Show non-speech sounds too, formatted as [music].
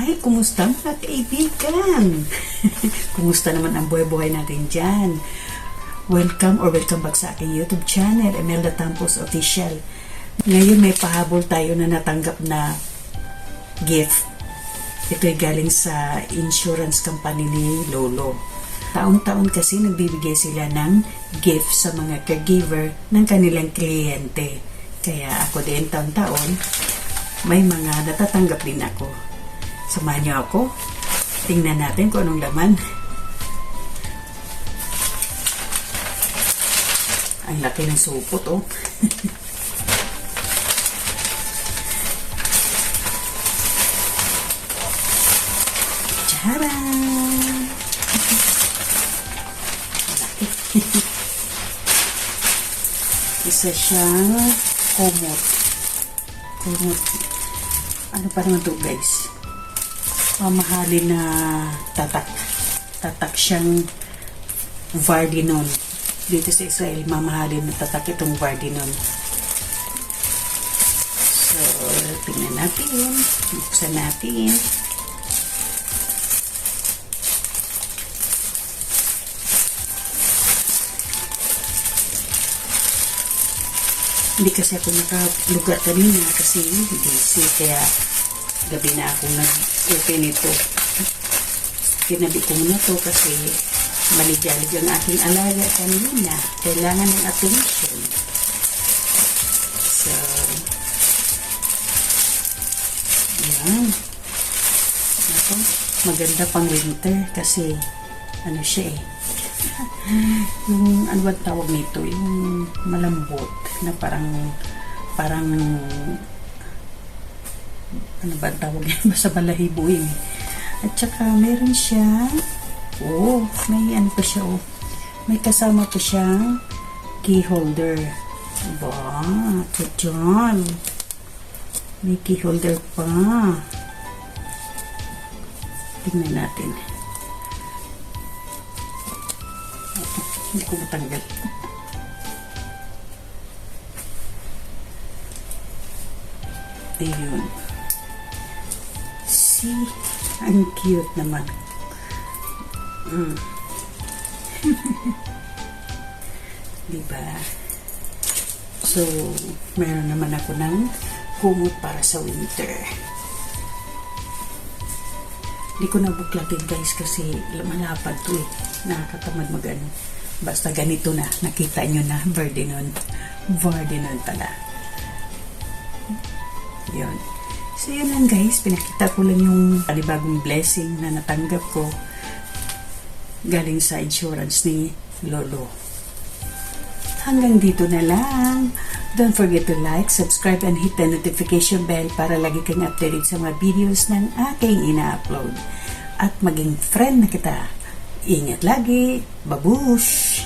Kumusta mga kaibigan? [laughs] Kumusta naman ang buhay-buhay natin dyan? Welcome or welcome back sa aking YouTube channel, Emelda Tampos Official. Ngayon may pahabol tayo na natanggap na gift. Ito'y galing sa insurance company ni Lolo. Taon-taon kasi nagbibigay sila ng gift sa mga caregiver ng kanilang kliyente. Kaya ako din taon-taon, may mga natatanggap din ako. Samahan niyo ako. Tingnan natin kung anong laman. Ang laki ng supot, oh. [laughs] Laki. [laughs] Isa siyang kumot. Kumot. Ano pa naman to guys? Mamahalin na tatak. Tatak siyang Vardinon. Dito sa Israel, mamahalin na tatak itong Vardinon. So, tingnan natin. Buksan natin. Hindi kasi ako nakalugar kanina kasi busy. Kaya gabi na akong nag-open ito. Tinabi ko muna to kasi maligalig ang aking alaga kanina. Kailangan ng attention. So, yan. Ito, maganda pang winter kasi ano siya eh. [laughs] yung ano ba tawag nito? Yung malambot na parang parang ano ba tawag yan? [laughs] Basta balahibo yun. eh. At saka meron siya oh, may ano pa siya oh. May kasama pa siyang key holder. Ba, ito dyan. May key holder pa. Tingnan natin. Hindi ko matanggal. [laughs] Ayun. See? Ang cute naman. Mm. [laughs] diba? So, meron naman ako ng kumot para sa winter. Hindi ko nabuklatin guys kasi malapad to eh. Nakakatamad magano. Basta ganito na. Nakita nyo na. Verdinon. Verdinon pala. Yun. So yun lang guys. Pinakita ko lang yung panibagong blessing na natanggap ko galing sa insurance ni Lolo. Hanggang dito na lang. Don't forget to like, subscribe, and hit the notification bell para lagi kang updated sa mga videos ng aking ina-upload. At maging friend na kita. Ingat lagi. Babush!